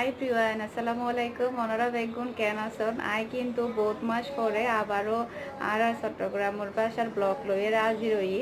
High Priyan আসসালামু আলাইকুম মনোরা বেগুন কেন আসন আই কিন্তু বহুত মাস পরে আবারও আর আর চট্টগ্রামের বাসার ব্লক লইয়ে রাজি রই।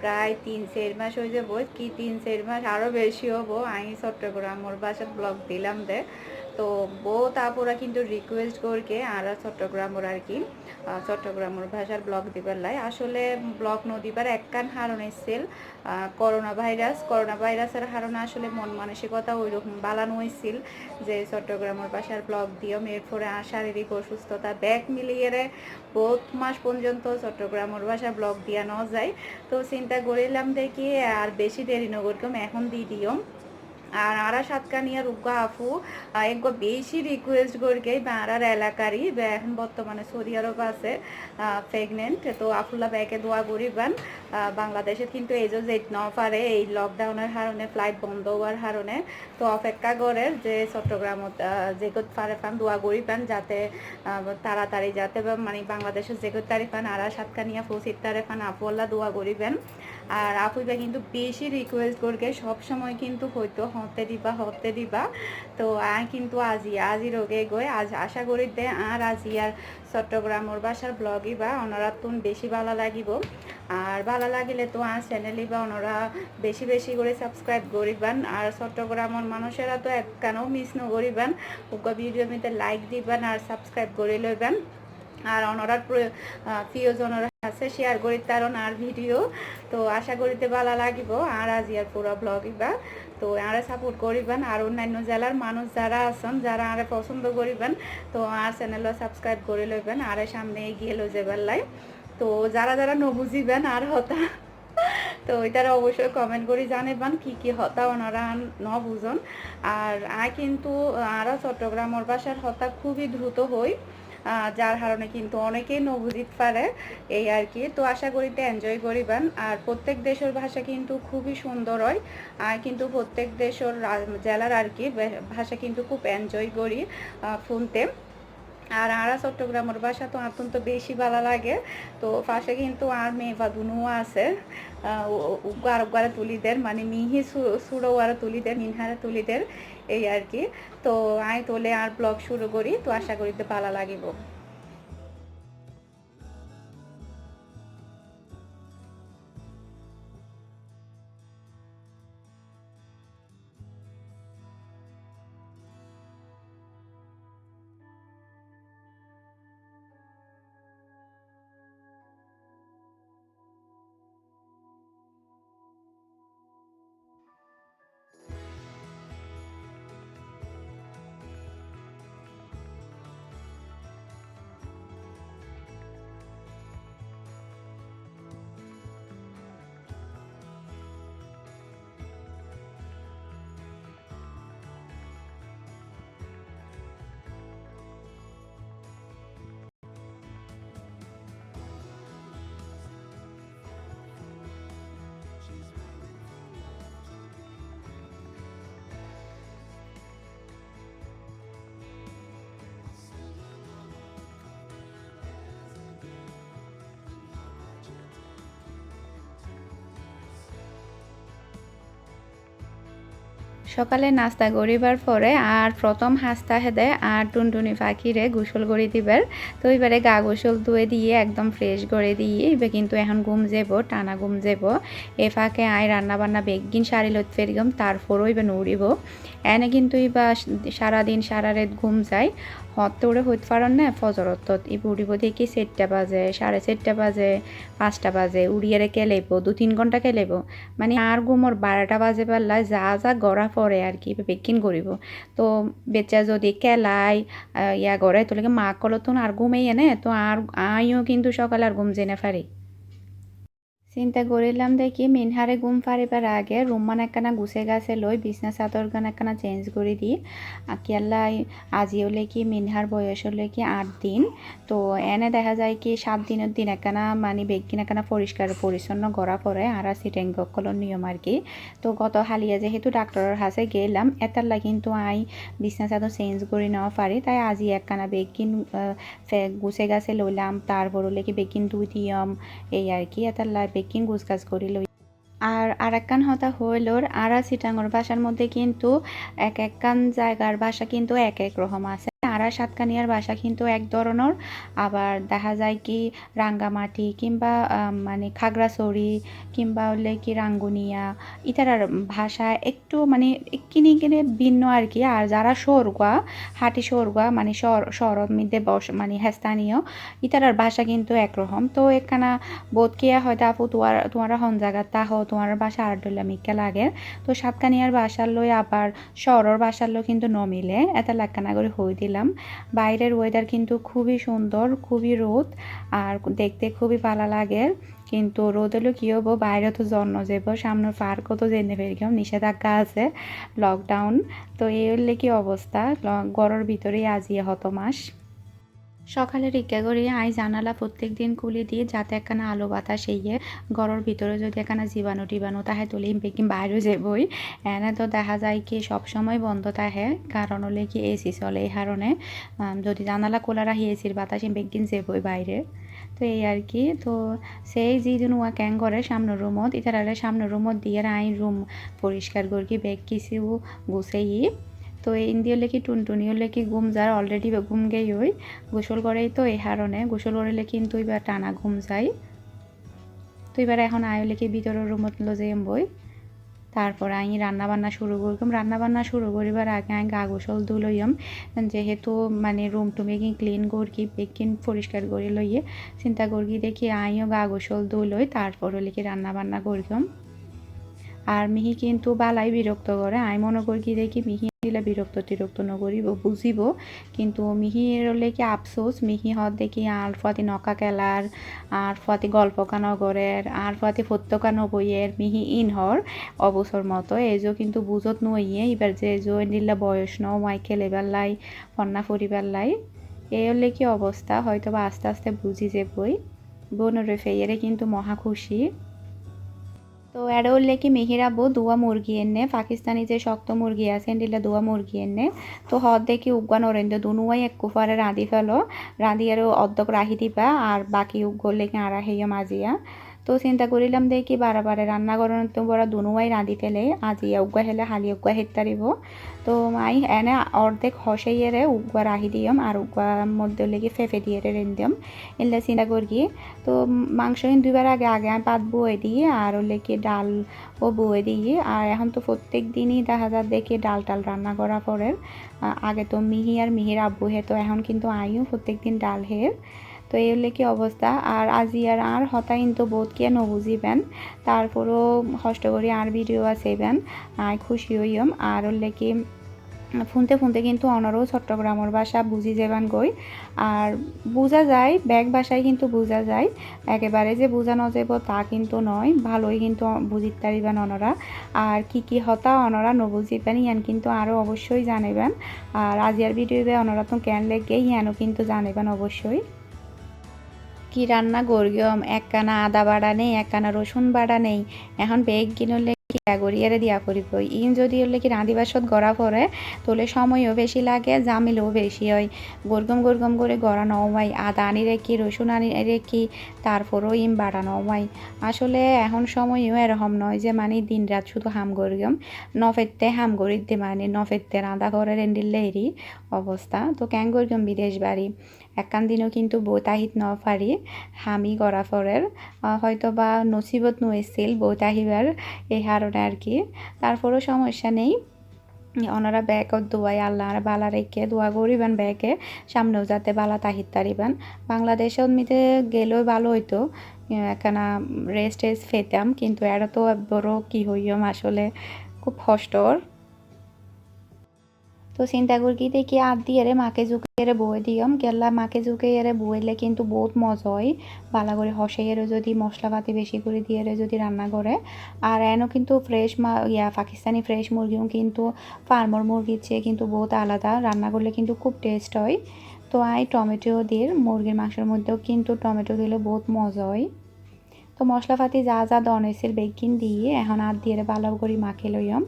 প্রায় তিন চার মাস হয়ে যাব কি তিন চার মাস আরও বেশি হব, আমি চট্টগ্রামের বাসার ব্লক দিলাম দে। তো বহুত আপুরা কিন্তু রিকোয়েস্ট করকে আর চট্টগ্রামের আর কি। চট্টগ্রামের ভাষার ব্লগ দিবার লাই। আসলে ব্লগ নদীবার একখান হারণ এসছিল। করোনা ভাইরাস করোনা ভাইরাসের কারণে আসলে মন মানসিকতা ওই রকম বালানো হয়েছিল যে চট্টগ্রামের ভাষার ব্লগ দিও, এরপরে শারীরিক অসুস্থতা ব্যাগ মিলিয়ে রে বহুত মাস পর্যন্ত চট্টগ্রামের ভাষা ব্লগ দিয়া ন যায়। তো চিন্তা করিলাম দেখি, আর বেশি দেরি নগরকম এখন দি দিও। আর আরা সাতকানিয়া রুগা আফু একগো বেশি রিকোয়েস্ট করকে বাড়ার এলাকারই এখন বর্তমানে সৌদি আরব আছে। প্রেগনেন্ট তো আফুল্লা ব্যাকে দোয়া করিবান আহ, বাংলাদেশে কিন্তু এই যে যেত ন পারে এই লকডাউনের কারণে ফ্লাইট বন্ধ হওয়ার কারণে তো অপেক্ষা করে যে চট্টগ্রামত আহ, যে কোত পারে পান দোয়া করিবান যাতে তাড়াতাড়ি যাতে মানে বাংলাদেশের যে কোত তারি পান আরা সাতকানিয়া ফসির তারে পান আফুল্লা দোয়া করিবেন আর আপুইবা কিন্তু বেশি রিকোয়েস্ট করকে সব সময় কিন্তু হয়তো হতে দিবা হতে দিবা। তো আ কিন্তু আজি আজি রোগে গই আজ আশা করি দে আর আজি আর চট্টগ্রামের বাসার ব্লগই বা ওনারা তুন বেশি ভালো লাগিব। আর ভালো লাগিলে তো আর চ্যানেলই বা ওনারা বেশি বেশি করে সাবস্ক্রাইব করিবান। আর চট্টগ্রামের মানুষেরা তো একখানেও মিস নকরিবান উকা ভিডিও মিতে লাইক দিবান আর সাবস্ক্রাইব করে লইবেন। আর অনরার প্রিয়জনরা আছে শেয়ার করি আর ভিডিও তো আশা করিতে ভালো লাগিব। আর আজ ইয়ার পুরো ব্লগ ইবা তো আরে সাপোর্ট করিবেন। আর অন্যান্য জেলার মানুষ যারা আছেন, যারা আরে পছন্দ করিবেন, তো আর চ্যানেলও সাবস্ক্রাইব করে লইবেন, আরে সামনে এগিয়ে লো লাই। তো যারা যারা নবুঝিবেন আর হতা, তো এটারা অবশ্যই কমেন্ট করে জানাবেন কি কি হতা ওনারা ন বুঝন আর আয় কিন্তু আরও চট্টগ্রামের বাসার হতা খুবই দ্রুত হই। যার কারণে কিন্তু অনেকেই নবুজিত পারে, এই আর কি। তো আশা করি করিতে এনজয় করিবেন। আর প্রত্যেক দেশের ভাষা কিন্তু খুবই সুন্দর হয়। আর কিন্তু প্রত্যেক দেশের জেলার আর কি ভাষা কিন্তু খুব এনজয় করি শুনতে। আর আরা চট্টগ্রামের বাসা তো অত্যন্ত বেশি ভালো লাগে। তো পাশে কিন্তু আর মেয়ে বা দুনুও আছে উগার উগারে তুলিদের মানে মিহি সুড়ো আর তুলিদের মিনহারে তুলিদের এই আর কি। তো আয় তোলে আর ব্লগ শুরু করি, তো আশা করিতে ভালো লাগিব। সকালে নাস্তা করিবার পরে আর প্রথম হাস্তা হেদে আর টুনটুনি পাখিরে গোসল করে দিবার। তো এবারে গা গোসল ধুয়ে দিয়ে একদম ফ্রেশ গড়ে দিয়ে এবার কিন্তু এখন ঘুম যাব টানা ঘুম যাব এ ফাঁকে আয় রান্না বান্না বেগিন সারি লোত ফেরিগম তারপরও এবার নড়িব। এনে কিন্তু এবার সারাদিন সারা রাত ঘুম যায়। হত ওরে হইতে পারেন না ফজরত। ই উড়িব দেখি চারটা বাজে, সাড়ে চারটা বাজে, পাঁচটা বাজে উড়িয়ারে কেলাইব, দু তিন ঘণ্টা কেলাইব। মানে আর ঘুমোর বারোটা বাজে পারলা যা যা গড়া পড়ে আর কি, বেকিন করিব। তো বেচা যদি কেলাই ইয়া গড়ে তোলে মা কলতন আর ঘুমেই এনে তো আর আইও কিন্তু সকালে আর ঘুম জেনে পারি। চিন্তা করিলাম দেখি মিনহারে ঘুম পারিবার আগে রুমান একখানা গুছে গাছে লই বিছনা চাদর গান একখানা চেঞ্জ করে দিই আকিয়াল্লা আজি হলে কি মিনহার বয়স হলে কি আট দিন। তো এনে দেখা যায় কি সাত দিনের দিন একখানা মানে বেগিন একখানা পরিষ্কার পরিচ্ছন্ন করা পরে আর সিটেং গকলর নিয়ম আর কি। তো গত হালিয়া যেহেতু ডাক্তারের হাসে গেলাম এতারলা কিন্তু আই বিছনা চাদর চেঞ্জ করে নেওয়া পারি তাই আজি একখানা বেগিন গুছে গাছে লইলাম তারপর হলে কি বেগিন দুই দিয়ম এই আর কি এতার লাই বেকিং গুছ গাছ করি লই। আর আরেকখান হতা হইলোর আরা সিটাঙ্গর ভাষার মধ্যে কিন্তু এক একখান জায়গার ভাষা কিন্তু এক এক রকম আছে। আরা সাতকানিয়ার ভাষা কিন্তু এক ধরনের। আবার দেখা যায় কি রাঙ্গামাটি কিংবা মানে খাগড়াছড়ি কিংবা হলে কি রাঙ্গুনিয়া, ইতারার ভাষা একটু মানে কিনে কিনে ভিন্ন আর কি। আর যারা সরগা হাটি সরগা মানে শহর শহরের মধ্যে বস মানে স্থানীয় ইতারার ভাষা কিন্তু একরকম। তো একখানা বোধ কিয়া হয়তো আপু, তোমার তোমার হন জায়গা তা হো তোমার ভাষা আর ডলা মিক্কা লাগে। তো সাতকানিয়ার ভাষার লই আবার শহরের ভাষার লই কিন্তু নমিলে এটা লাক্কানা হই দিলাম। বাইরের ওয়েদার কিন্তু খুবই সুন্দর, খুবই রোদ আর দেখতে খুবই ভালো লাগে। কিন্তু রোদ হলো কী হব? বাইরে তো জন্ম যাব সামনে পার্কও তো জেনে ফেরগাম নিষেধাজ্ঞা আছে লকডাউন তো এই হলে কি অবস্থা? ঘরের ভিতরেই আজিয়ে হত মাস সকালে রিক্কা করি আই জানালা প্রত্যেক দিন খুলে দিয়ে যাতে একখানা আলো বাতাস এইয়ে ঘরের ভিতরে যদি একখানা জীবাণু টিবাণু তাহে তুলি বেকিং বাইরে যাবই। এনে তো দেখা যায় কি সবসময় বন্ধ থাকে কারণ হলে কি এসি চলে এই কারণে যদি জানালা খোলা রাখি এসির বাতাস বেকিং যাবই বাইরে। তো এই আর কি, তো সেই যিদিন ওয়া ক্যাং করে সামনের রুমত ইতারারে সামনের রুমত দিয়ে আই রুম পরিষ্কার করি, বেগ কিছু গুছেই তো ইন্দি হলে কি টুনটুনি হলে কি ঘুম যার অলরেডি ঘুম গেই হই গোসল করেই তো এই হারণে গোসল করলে কিন্তু এবার টানা ঘুম যায়। তো এবার এখন আয় হলে কি ভিতরের রুমত লো যে বই তারপর আমি রান্না বান্না শুরু করলাম রান্না বান্না শুরু করিবার আগে আমি গা গোসল ধুলইম যেহেতু মানে রুম টুমে কি ক্লিন করি বেকিন পরিষ্কার করে লইয়ে চিন্তা করি দেখি আইও গা গোসল ধুলই তারপর কি রান্না বান্না করলাম আর মিহি কিন্তু বালাই বিরক্ত করে। আমি মনে করি কি দেখি, মিহি দিলে বিরক্ত টিরক্ত নকরিব বুঝিব। কিন্তু মিহির কি আফসোস? মিহি হত দেখি আর ফুয়াতি নকা কেলার আর ফুয়াতি গল্প কানগরের আর ফুয়াতি ফত্যকানো বইয়ের মিহি ইনহর অবসর মতো। এজো কিন্তু বুঝত নইয়ে, এবার যে এজো নিলা বয়স ন, মাই খেলে বেলাই ফন্না ফুরি বেলাই এই হলে কি অবস্থা? হয়তো বা আস্তে আস্তে বুঝি যে বই। বোনরে ফেয়ারে কিন্তু মহা খুশি। তো এর উল্লেখে কি মিহিরাবো দুয়া মুরগি এনে, পাকিস্তানি যে শক্ত মুরগি আছে এন্ডিলা দুয়া মুরগি এনে, তো হদ দেখি উগান নরেন্দ্র দুনুয়াই এক কুফারে রাঁধি ফেলো, রাঁধি আরও অর্ধক রাহি দিবা, আর বাকি উগলে আর হেয় মাজিয়া। তো চিন্তা করিলাম বারে রান্না করার তো বড় দুনুয়াই রাঁধি ফেলে আজিয়া উগা হেলে হালি উগা হেতারিব তো মাই এনে অর্ধেক হসাইয়েরে উগা রাহি দিয়ম আর উগার মধ্যে লেগে ফেফে দিয়ে রেন্দিয়ম এলে চিন্তা করি তো মাংস দুইবার আগে আগে আমি পাত বয়ে দিই আর কি ডাল ও বয়ে দিই আর এখন তো প্রত্যেক দিনই দেখা যায় দেখি ডাল টাল রান্না করা পরে আগে তো মিহি আর মিহির আব্বু হে তো এখন কিন্তু আইও প্রত্যেক দিন ডাল হের তো এই হলে কি অবস্থা? আর আজি আর আর হতা কিন্তু বোধ কে নবুঝিবেন তারপরও কষ্ট করি আর ভিডিও আছেবেন আয় খুশি হইম আর হলে কি ফোনতে ফোনতে কিন্তু অনারও চট্টগ্রামের ভাষা বুঝি যাবান গই আর বোঝা যায়, ব্যাগ ভাষায় কিন্তু বোঝা যায়। একেবারে যে বোঝানো যাব তা কিন্তু নয়। ভালোই কিন্তু বুঝিতে পারিবেন অনরা। আর কি কি হতা অনরা নবুঝিবেন ইয়ান কিন্তু আরও অবশ্যই জানাবেন আর আজিয়ার ভিডিওতে অনরা তো কেন লেগে, ইয়ানও কিন্তু জানাবেন অবশ্যই। কি রান্না গরিয়ম একখানা আদা বাড়া নেই, একখানা রসুন বাড়া নেই। এখন বেগ কিনলে কি গড়িয়ারে দিয়া করিব? ইন যদি হলে কি রাঁধি বাসত গড়া পরে তোলে সময়ও বেশি লাগে, জামিলও বেশি হয়। গরগম গরগম করে গড়া নওমাই আদা আনি রেখি, রসুন আনি রেখি, তারপরও ইম বাড়া নওমাই আসলে এখন সময়ও এরকম নয় যে মানে দিন রাত শুধু হাম গরগম নফেতে হাম গরিতে মানে নফেতে রাঁধা করে রেন্ডিলে এরি অবস্থা। তো ক্যাং গরগম বিদেশ বাড়ি? একান দিনও কিন্তু বৈতাহিত ন পারি হামি গড়া ফরের। হয়তো বা নসিবত নয়েছিল বৈতাহিবার এই কারণে আর কি। তারপরেও সমস্যা নেই। ওনারা ব্যাগত দোয়াই আল্লাহ বালা রেখে, দোয়া করিবেন ব্যাগে, সামনেও যাতে বালা তাহিত তারিবেন। বাংলাদেশে মিতে গেলেও ভালো হইতো। একখানা রেস্ট টেস্ট ফেতাম কিন্তু এরা তো বড় কি হইম আসলে, খুব কষ্টর তো চিন্তা করি কি, দেখি আর দিয়ে মাকে জুকে এরে বয়ে দিয়ম। গেলা মাকে জুকে এরে বইলে কিন্তু বহুত মজা হয় বালা করে হসে এরে যদি মশলাপাতি বেশি করে দিয়ে যদি রান্না করে আর এনও কিন্তু ফ্রেশ মা, ইয়া পাকিস্তানি ফ্রেশ মুরগিও কিন্তু ফার্মর মুরগির চেয়ে কিন্তু বহুত আলাদা। রান্না করলে কিন্তু খুব টেস্ট হয়। তো আই টমেটো দিয়ে মুরগির মাংসের মধ্যেও কিন্তু টমেটো দিলে বহুত মজা হয় তো মশলাপাতি যা যা দন হয়েছিল বেগিন দিয়ে, এখন আর দিয়ে ভালো করে মাখে লইম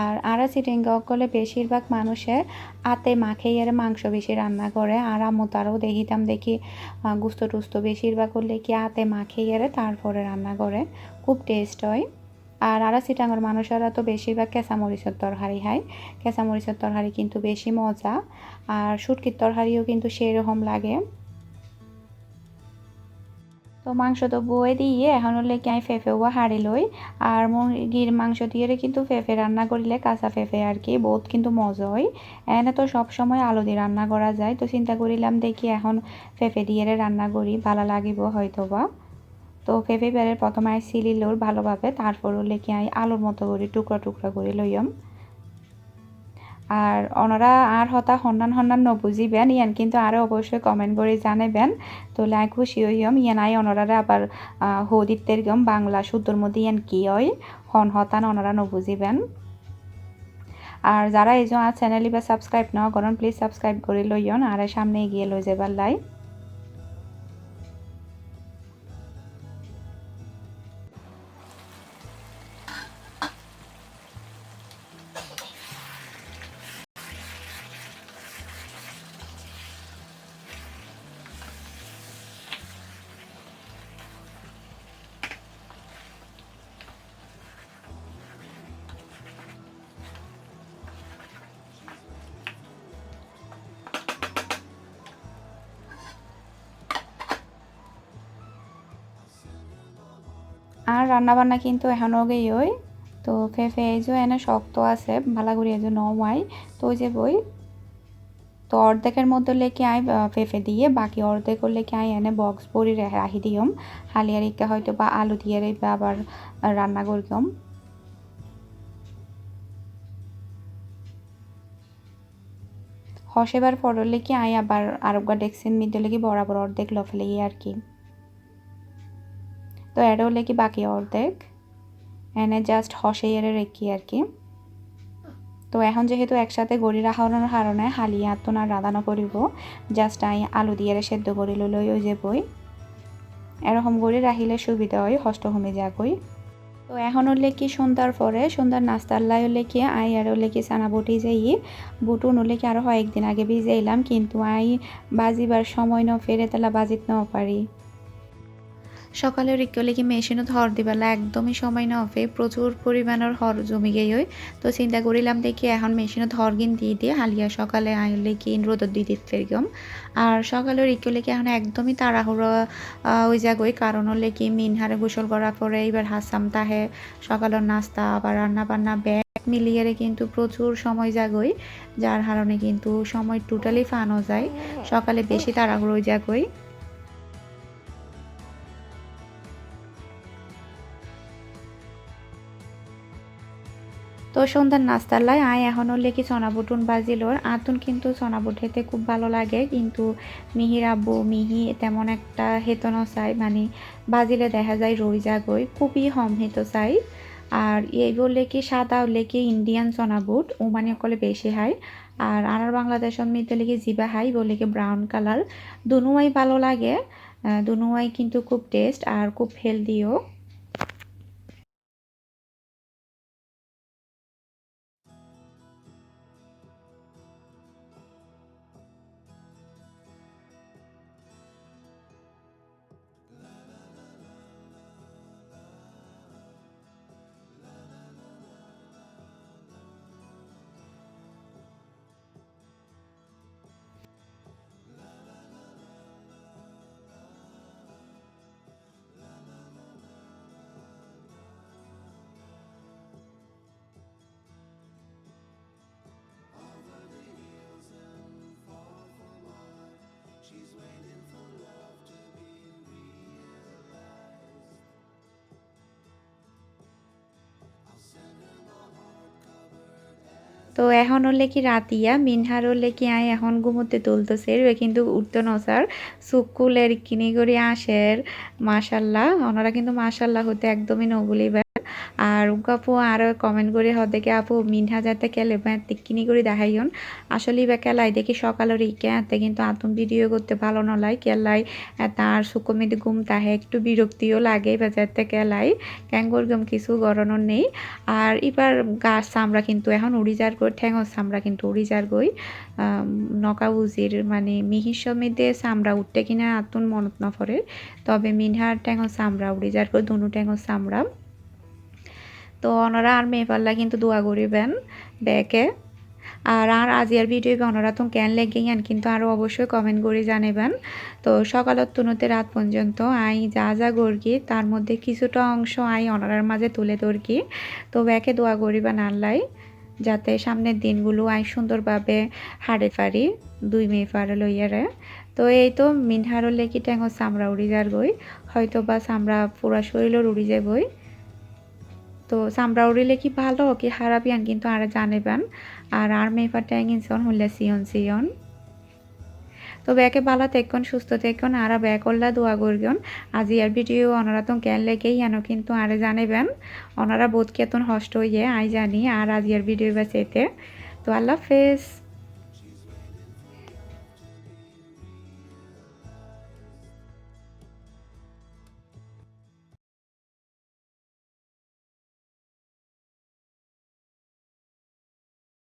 আর আরা সিটিংগা করলে বেশিরভাগ মানুষে আতে মাখে এর মাংস বেশি রান্না করে। আর আমো তারও দেখিতাম দেখি গুস্ত টুস্ত বেশিরভাগ করলে কি আতে মাখে এর তারপরে রান্না করে। খুব টেস্ট হয়। আর আরা সিটাঙ্গর মানুষেরা তো বেশিরভাগ কেঁচামরিচের তরকারি খায়। কেঁচামরিচের তরকারি কিন্তু বেশি মজা। আর শুটকির তরকারিও কিন্তু সেই রকম লাগে। তো মাংস তো বয়ে দিয়ে এখন হলে কি আমি ফেফেও হাড়ি লই? আর মুরগির মাংস দিয়ে কিন্তু ফেফে রান্না করিলে কাঁচা ফেফে আর কি, বহুত কিন্তু মজা হয় এনে তো সব সময় আলু দিয়ে রান্না করা যায়, তো চিন্তা করিলাম দেখি এখন ফেফে দিয়ে রান্না করি, ভালো লাগিব হয়তো বা তো ফেফে বেড়ের প্রথমে আই সিলি লোর ভালোভাবে, তারপর হলে কি আই আলুর মতো করে টুকরা টুকরা করে লইম। আর ওনারা আর হতা হন্নান হন্নান নবুঝিবেন ইয়ান কিন্তু আরও অবশ্যই কমেন্ট করে জানাবেন। তো লাই খুশি হইম ইয়ান আই ওনারা আবার হদিত্তের গম বাংলা শুদ্ধর মধ্যে ইয়ান কি হয়? হন হতান ওনারা নবুঝিবেন আর যারা এই আর চ্যানেলে বা সাবস্ক্রাইব ন করেন প্লিজ সাবস্ক্রাইব করে লইয়ন। আর সামনে এগিয়ে লই যাবার লাই। আর রান্নাবান্না কিন্তু এখনও গেই তো ফেফে এই যে এনে শক্ত আছে ভালা করি এই যে নমাই তো ওই যে বই তো অর্ধেকের মধ্যে লেকে আই ফেফে দিয়ে, বাকি অর্ধেক লেকে আই এনে বক্স ভরি রাখি দিয়ম। হালিয়ার ইকা হয়তো বা আলু দিয়ে বা আবার রান্না করিম হসেবার পরলে কি আই আবার আরোগ্য ডেক্সিন মিডলে লেগে বরাবর অর্ধেক লফে লফেলে আর কি। তো এটা হলে কি বাকি অর্ধেক? এনে জাস্ট হসে এর রেখি আর কি। তো এখন যেহেতু একসাথে গড়ি রাখানোর কারণে হালিয়া তো না রাঁধানো করিব জাস্ট আই আলু দিয়ে সেদ্ধ করি লই ওই যে বই এরকম গড়ি রাখিলে সুবিধা হয় হষ্ট যাকই তো এখন হলে কি সন্ধ্যার পরে, সন্ধ্যার নাস্তার লাই হলে কি আই আর হলে কি চানা বটি যাই, বুটুন হলে কি আরও একদিন আগে ভিজাইলাম, কিন্তু আই বাজিবার সময় ন ফেরে তালা বাজিত ন পারি। সকালে রিকলে কি মেশিনত হর দিবেলা, একদমই সময় না হবে প্রচুর পরিমাণের হর জমি গেই তো চিন্তা করিলাম দেখি এখন মেশিনত হর গিন দিয়ে দিয়ে হালিয়া সকালে আইলে কি রোদত দিয়ে দিতে ফেরগম আর সকালে রিকলে কি এখন একদমই তাড়াহুড়ো ওই জাগই। কারণ হলে কি মিনহারে গোসল করার পরে এবার হাসাম তাহে সকালের নাস্তা, আবার রান্না বান্না ব্যাগ মিলিয়ে কিন্তু প্রচুর সময় জাগই। যার কারণে কিন্তু সময় টোটালি ফানো যায়। সকালে বেশি তাড়াহুড়ো জাগই। তো সন্ধ্যার নাস্তার লাই আয় এখন হলে কি বুটুন বাজিলোর আতুন কিন্তু বুট হেতে খুব ভালো লাগে, কিন্তু মিহির আব্বু, মিহি তেমন একটা হেতো চাই। মানে বাজিলে দেখা যায় রই জাগই খুবই হম হেতো চাই। আর এই বললে কি সাদা কি ইন্ডিয়ান বুট ও মানে অকলে বেশি হাই। আর আর বাংলাদেশের মধ্যে লেগে জিবা হাই বলে কি ব্রাউন কালার। দুনুয়াই ভালো লাগে দুনুয়াই কিন্তু খুব টেস্ট আর খুব হেলদিও। তো এখন হলে কি রাতিয়া মিনহার হলে কি আয় এখন ঘুমোতে তুলতেছে কিন্তু উঠতো স্যার সুকুলের কিনি করে আসের মাসাল্লাহ ওনারা কিন্তু মাসাল্লাহ হতে একদমই নগুলি আর আপু আরও কমেন্ট করে হদেকে আপু, মিনহা যাতে কেলে কিনি করে দেখাইন আসলে বা কেলাই দেখি সকালের ইকে আতে কিন্তু আতুন ভিডিও করতে ভালো নলাই কেলাই তার সুকমিতে ঘুম তাহে, একটু বিরক্তিও লাগে বা যাতে কেলাই ক্যাঙ্গর গম কিছু গরণর নেই। আর এবার গাছ চামড়া কিন্তু এখন উড়ি যার গই ঠ্যাঙর চামড়া কিন্তু উড়ি যার গই। নকা উজির মানে মিহির সমিতে চামড়া উঠতে কিনা আতুন মনত নফরে তবে মিনহার চামড়া উড়ি যার গই, দুনু ঠ্যাঙর চামড়া। তো ওনারা আর মেয়ে পাল্লা কিন্তু দোয়া করিবেন ব্যাকে। আর আর আজিয়ার ভিডিও কেন লেগে ইয়ান কিন্তু আরও অবশ্যই কমেন্ট করে জানাবেন। তো সকালত তুনুতে রাত পর্যন্ত আই যা যা গর্গি, তার মধ্যে কিছুটা অংশ আই অনারার মাঝে তুলে ধরকি। তো ব্যাকে দোয়া করিবেন আল্লাহ যাতে সামনের দিনগুলো আই সুন্দরভাবে হাড়ে পারি, দুই মেয়ে পারে লইয়ারে তো এই তো মিনহারও লেকি ট্যাঙ্গ চামড়া উড়ি যার গই হয়তো বা চামড়া পুরা শরীরের উড়ি যায় বই তো চামড়া উড়িলে কি ভালো, কি খারাপ ইয়ান কিন্তু আর জানিবেন আর আর মেফার ট্যাং ইনসন হলে সিয়ন সিয়ন। তো ব্যাকে ভালো তেকন সুস্থ তেকন আর ব্যাক করলা দোয়া করবেন আজি আর ভিডিও ওনারা তো জ্ঞান লেগেই আনো কিন্তু আরে জানেবেন অনারা বোধ কেতন হষ্ট হইয়ে, আই জানি, আর আজি আর ভিডিও বা সেতে। তো আল্লাহ হাফেজ।